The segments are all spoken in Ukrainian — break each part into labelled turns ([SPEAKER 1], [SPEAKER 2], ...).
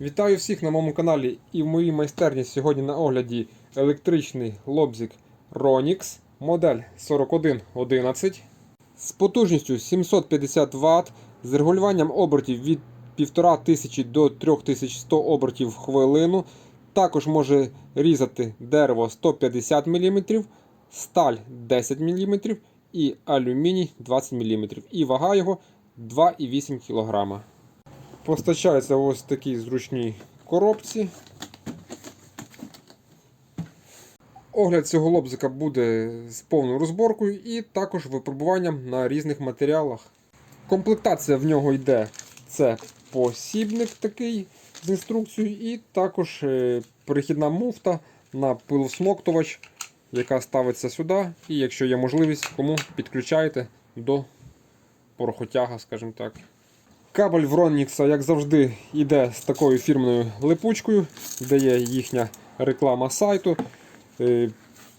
[SPEAKER 1] Вітаю всіх на моєму каналі і в моїй майстерні сьогодні на огляді електричний лобзик Ronix модель 4111 з потужністю 750 Вт з регулюванням обертів від 1500 до 3100 обертів в хвилину. Також може різати дерево 150 мм, сталь 10 мм і алюміній 20 мм. І вага його 2,8 кг. Постачається в ось такій зручній коробці. Огляд цього лобзика буде з повною розборкою і також випробуванням на різних матеріалах. Комплектація в нього йде це посібник такий з інструкцією, і також е, перехідна муфта на пилосмоктувач, яка ставиться сюди. І якщо є можливість, кому підключаєте до порохотяга, скажімо так. Кабель в Ronix, як завжди, йде з такою фірмною липучкою, де є їхня реклама сайту. Е,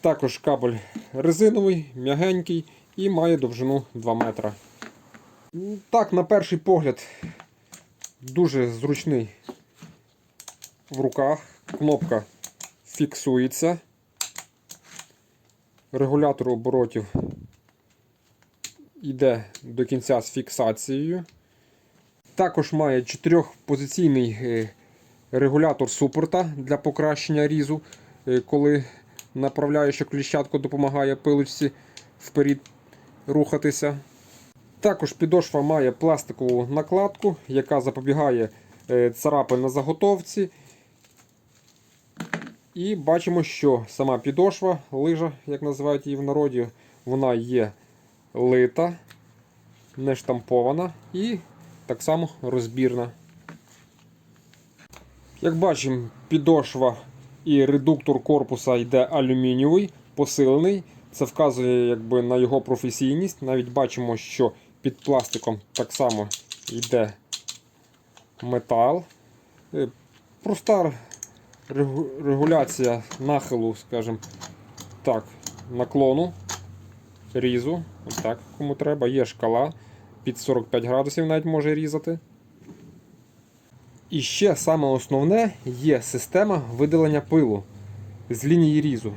[SPEAKER 1] Також кабель резиновий, м'ягенький і має довжину 2 метра. Так, на перший погляд, дуже зручний в руках. Кнопка фіксується. Регулятор оборотів йде до кінця з фіксацією. Також має чотирьохпозиційний е, регулятор супорта для покращення різу, е, коли направляюча кліщатка допомагає пилочці вперед рухатися. Також підошва має пластикову накладку, яка запобігає е, царапин на заготовці. І бачимо, що сама підошва, лижа, як називають її в народі, вона є лита, не штампована і так само розбірна. Як бачимо, підошва і редуктор корпуса йде алюмінієвий, посилений. Це вказує якби, на його професійність. Навіть бачимо, що під пластиком так само йде метал. Е, Проста регуляція нахилу, скажімо так, наклону, різу. Отак, кому треба. Є шкала під 45 градусів навіть може різати. І ще саме основне є система видалення пилу з лінії різу.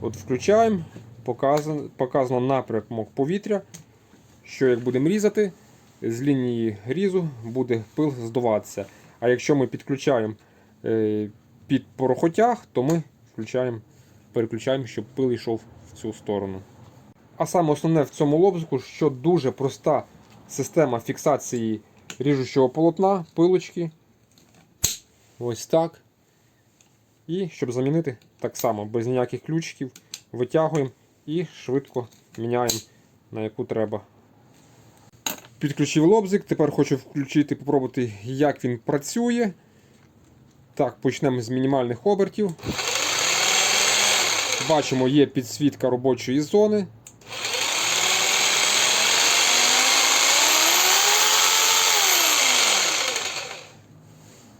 [SPEAKER 1] От включаємо, показано, показано напрямок повітря, що як будемо різати, з лінії різу буде пил здуватися. А якщо ми підключаємо е, під порохотяг, то ми включаємо, переключаємо, щоб пил йшов в цю сторону. А саме основне в цьому лобзику, що дуже проста система фіксації ріжучого полотна, пилочки. Ось так. І щоб замінити, так само, без ніяких ключиків, витягуємо і швидко міняємо на яку треба. Підключив лобзик, тепер хочу включити, попробувати, як він працює. Так, почнемо з мінімальних обертів. Бачимо, є підсвітка робочої зони.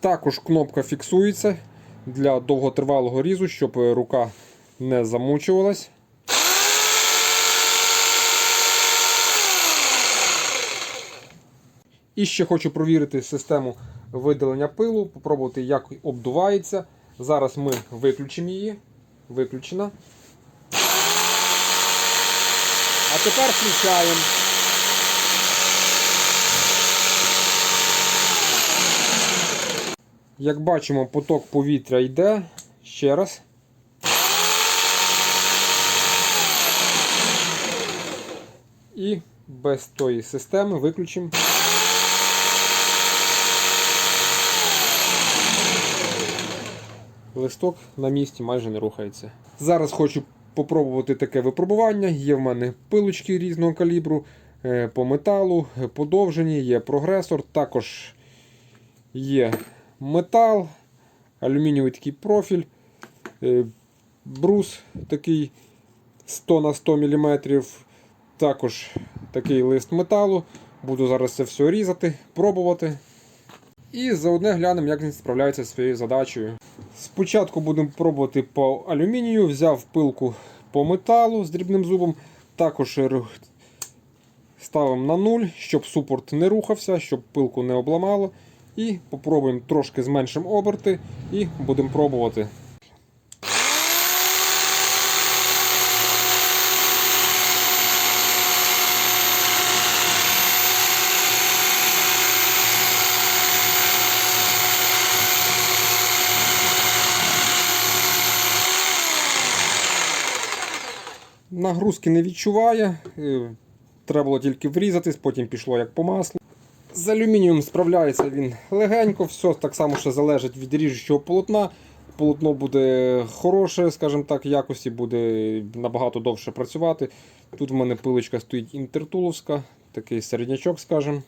[SPEAKER 1] Також кнопка фіксується для довготривалого різу, щоб е, рука не замучувалась. І ще хочу провірити систему видалення пилу, попробувати, як обдувається. Зараз ми виключимо її. Виключена. А тепер включаємо. Як бачимо, поток повітря йде. Ще раз. І без тої системи виключимо. Листок на місці майже не рухається. Зараз хочу попробувати таке випробування. Є в мене пилочки різного калібру е, по металу, е, подовжені, є прогресор, також є метал, алюмінієвий такий профіль, е, брус такий 100 на 100 мм, також такий лист металу. Буду зараз це все різати, пробувати. І заодне глянемо, як він справляється зі своєю задачею. Спочатку будемо пробувати по алюмінію, взяв пилку по металу з дрібним зубом, також ставимо на нуль, щоб супорт не рухався, щоб пилку не обламало. І попробуємо трошки зменшимо оберти і будемо пробувати. Нагрузки не відчуває. е, Треба було тільки врізатись, потім пішло як по маслу. З алюмінієм справляється він легенько, все так само ще залежить від ріжучого полотна. Полотно буде хороше, скажімо так, якості, буде набагато довше працювати. Тут в мене пилочка стоїть інтертуловська, такий середнячок, скажімо.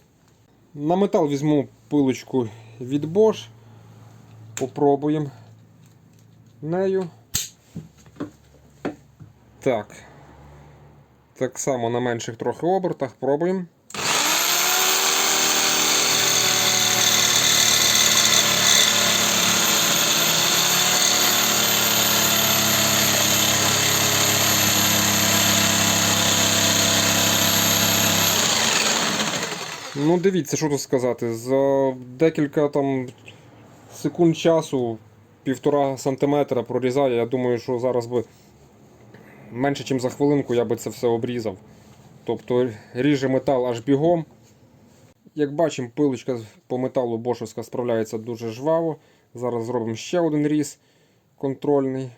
[SPEAKER 1] На метал візьму пилочку від Bosch. Попробуємо нею. Так. Так само на менших трохи обертах пробуємо. Ну, дивіться, що тут сказати. За декілька там секунд часу, півтора сантиметра прорізає. Я думаю, що зараз би менше, ніж за хвилинку я би це все обрізав. Тобто ріже метал аж бігом. Як бачимо, пилочка по металу бошовська справляється дуже жваво. Зараз зробимо ще один різ контрольний.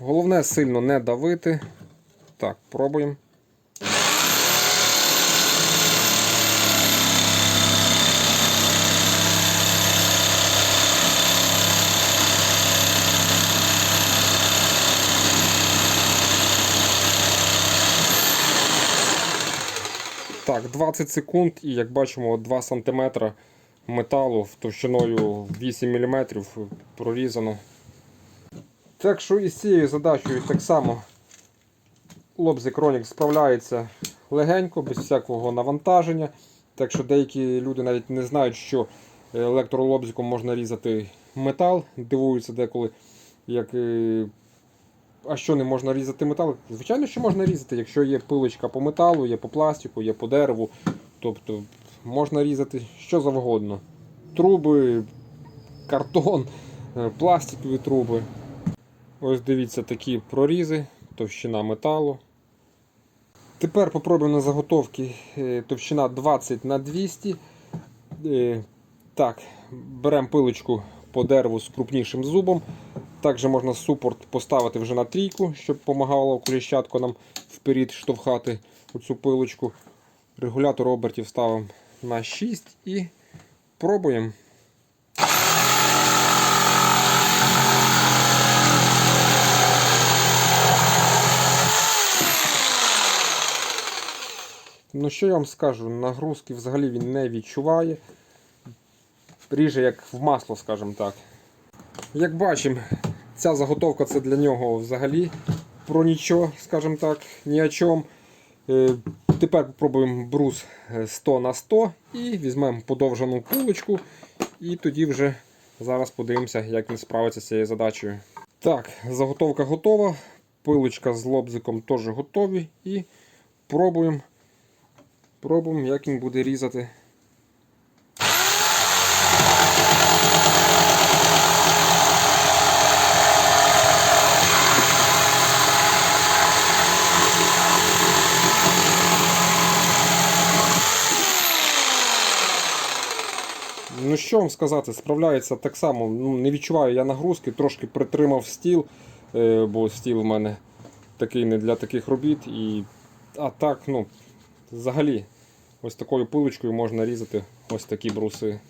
[SPEAKER 1] Головне сильно не давити. Так, пробуємо. Так, 20 секунд і як бачимо 2 см металу товщиною 8 мм прорізано. Так що із цією задачею так само лобзик Ронік справляється легенько, без всякого навантаження. Так що деякі люди навіть не знають, що електролобзиком можна різати метал, дивуються деколи, як е, а що не можна різати метал? Звичайно, що можна різати, якщо є пилочка по металу, є по пластику, є по дереву. Тобто можна різати що завгодно. Труби, картон, е, пластикові труби. Ось дивіться такі прорізи, товщина металу. Тепер попробуємо на заготовки е, товщина 20 на 200. Е, Так, беремо пилочку по дереву з крупнішим зубом. Також можна супорт поставити вже на трійку, щоб допомагало коліщатко нам вперед штовхати оцю пилочку. Регулятор обертів ставимо на 6 і пробуємо. Ну, що я вам скажу, нагрузки взагалі він не відчуває. Ріже як в масло, скажімо так. Як бачимо, ця заготовка це для нього взагалі про нічого, скажімо так, ні о чому. Е, Тепер спробуємо брус 100 на 100 і візьмемо подовжену пулочку. І тоді вже зараз подивимося, як він справиться з цією задачею. Так, заготовка готова. Пилочка з лобзиком теж готові. І пробуємо, пробуємо, як він буде різати. Що вам сказати, справляється так само. Ну, не відчуваю я нагрузки, трошки притримав стіл, е, бо стіл в мене такий не для таких робіт. І... А так, ну, взагалі, ось такою пилочкою можна різати ось такі бруси.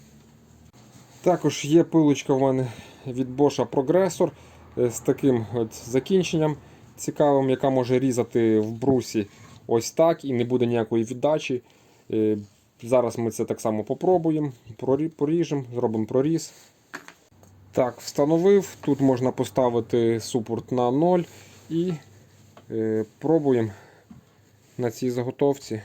[SPEAKER 1] Також є пилочка в мене від Bosch Progressor е, з таким от закінченням цікавим, яка може різати в брусі ось так і не буде ніякої віддачі. Зараз ми це так само попробуємо, поріжемо, зробимо проріз. Так, встановив. Тут можна поставити супорт на 0 і е, пробуємо на цій заготовці.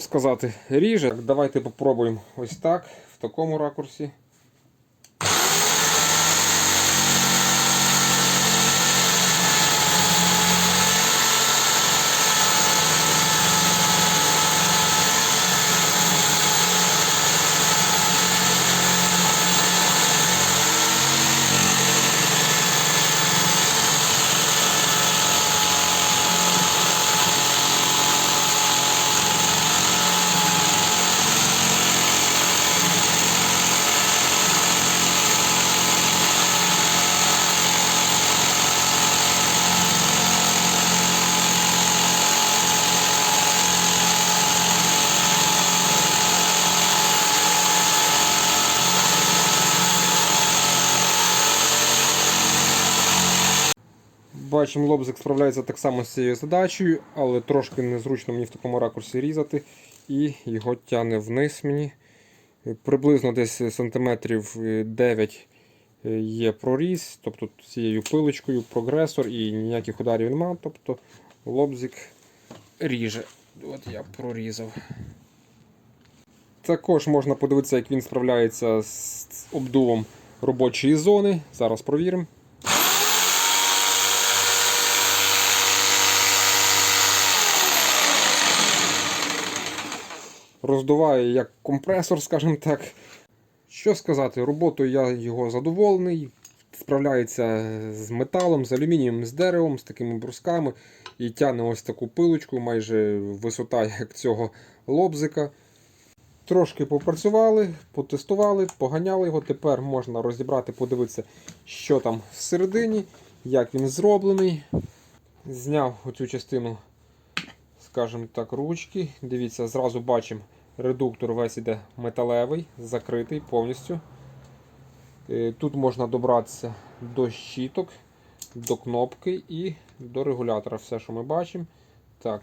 [SPEAKER 1] Сказати? Ріже. Давайте попробуємо ось так, в такому ракурсі. Бачимо, лобзик справляється так само з цією задачею, але трошки незручно мені в такому ракурсі різати. І його тягне вниз мені. Е, Приблизно десь сантиметрів е, 9 е, є проріз, тобто цією пилочкою прогресор і ніяких ударів немає. Тобто лобзик ріже. От я прорізав. Також можна подивитися, як він справляється з обдувом робочої зони. Зараз провіримо. Роздуває як компресор, скажімо так. Що сказати, роботою я його задоволений. Справляється з металом, з алюмінієм, з деревом, з такими брусками і тягне ось таку пилочку, майже висота як цього лобзика. Трошки попрацювали, потестували, поганяли його. Тепер можна розібрати, подивитися, що там всередині, як він зроблений. Зняв оцю частину скажімо так, ручки. Дивіться, зразу бачимо, редуктор весь іде металевий, закритий повністю. Е, Тут можна добратися до щіток, до кнопки і до регулятора. Все, що ми бачимо. Так,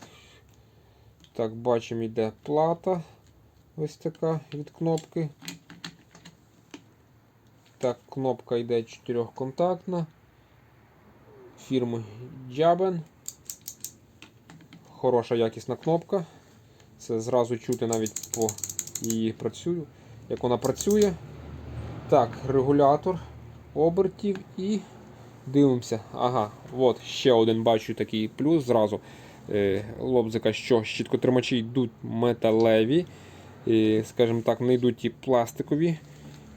[SPEAKER 1] так бачимо, йде плата. Ось така від кнопки. Так, кнопка йде чотирьохконтактна. Фірми Jaben хороша якісна кнопка. Це зразу чути навіть по її працюю, як вона працює. Так, регулятор обертів і дивимося. Ага, от ще один бачу такий плюс зразу. Е, лобзика, що щіткотримачі йдуть металеві, е, скажімо так, не йдуть ті пластикові,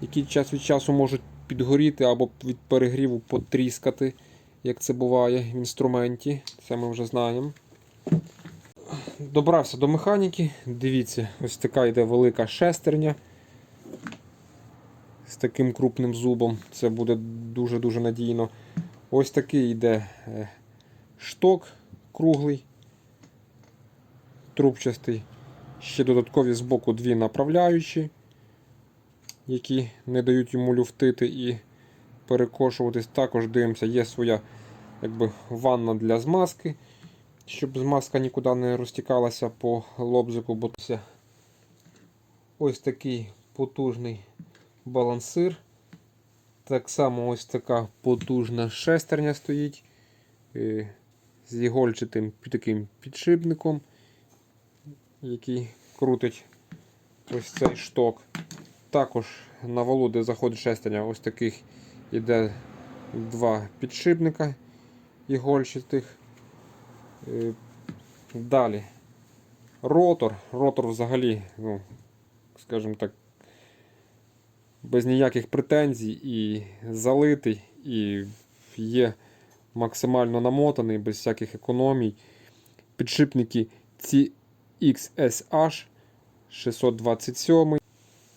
[SPEAKER 1] які час від часу можуть підгоріти або від перегріву потріскати, як це буває в інструменті. Це ми вже знаємо. Добрався до механіки. Дивіться, ось така йде велика шестерня з таким крупним зубом. Це буде дуже-дуже надійно. Ось такий йде е, шток круглий, трубчастий. Ще додаткові з боку дві направляючі, які не дають йому люфтити і перекошуватись. Також дивимося, є своя якби, ванна для змазки щоб змазка нікуди не розтікалася по лобзику, бо це ось такий потужний балансир. Так само ось така потужна шестерня стоїть е, з ігольчатим таким підшипником, який крутить ось цей шток. Також на валу, де заходить шестерня, ось таких іде два підшипника ігольчатих. Е, Далі. Ротор. Ротор взагалі, ну, скажімо так, без ніяких претензій і залитий, і є максимально намотаний, без всяких економій. Підшипники CXSH 627.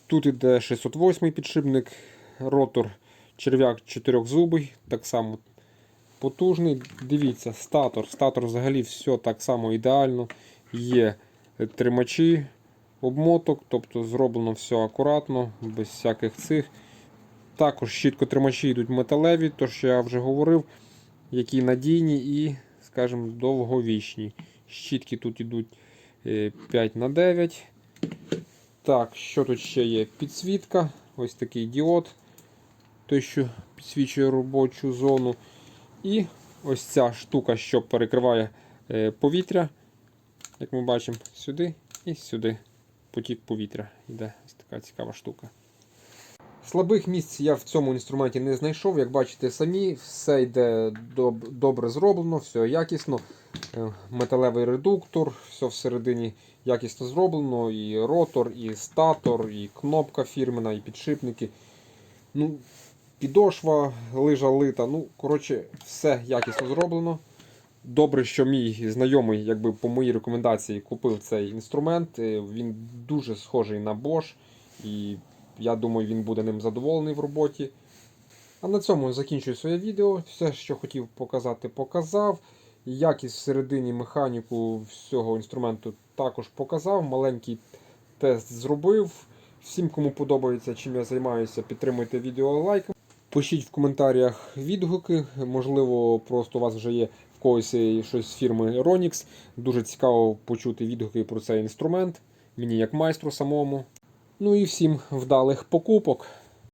[SPEAKER 1] Тут іде 608 підшипник, ротор черв'як 4-зубий, так само потужний. Дивіться, статор. Статор взагалі все так само ідеально. Є тримачі обмоток, тобто зроблено все акуратно, без всяких цих. Також щіткотримачі йдуть металеві, то що я вже говорив, які надійні і, скажімо, довговічні. Щітки тут йдуть 5 на 9 Так, що тут ще є? Підсвітка, ось такий діод, той, що підсвічує робочу зону. І ось ця штука, що перекриває е, повітря, як ми бачимо, сюди І сюди потік повітря йде. Ось така цікава штука. Слабих місць я в цьому інструменті не знайшов. Як бачите самі, все йде доб- добре зроблено, все якісно. Е, Металевий редуктор, все всередині якісно зроблено. І ротор, і статор, і кнопка фірмена, і підшипники. Ну, підошва, лижа лита. Ну, коротше, все якісно зроблено. Добре, що мій знайомий, якби по моїй рекомендації, купив цей інструмент. Е, Він дуже схожий на Bosch. І я думаю, він буде ним задоволений в роботі. А на цьому закінчую своє відео. Все, що хотів показати, показав. Якість всередині механіку всього інструменту також показав. Маленький тест зробив. Всім, кому подобається, чим я займаюся, підтримуйте відео лайком. Пишіть в коментарях відгуки. Можливо, просто у вас вже є в когось е, щось з фірми Ronix. Дуже цікаво почути відгуки про цей інструмент. Мені як майстру самому. Ну і всім вдалих покупок.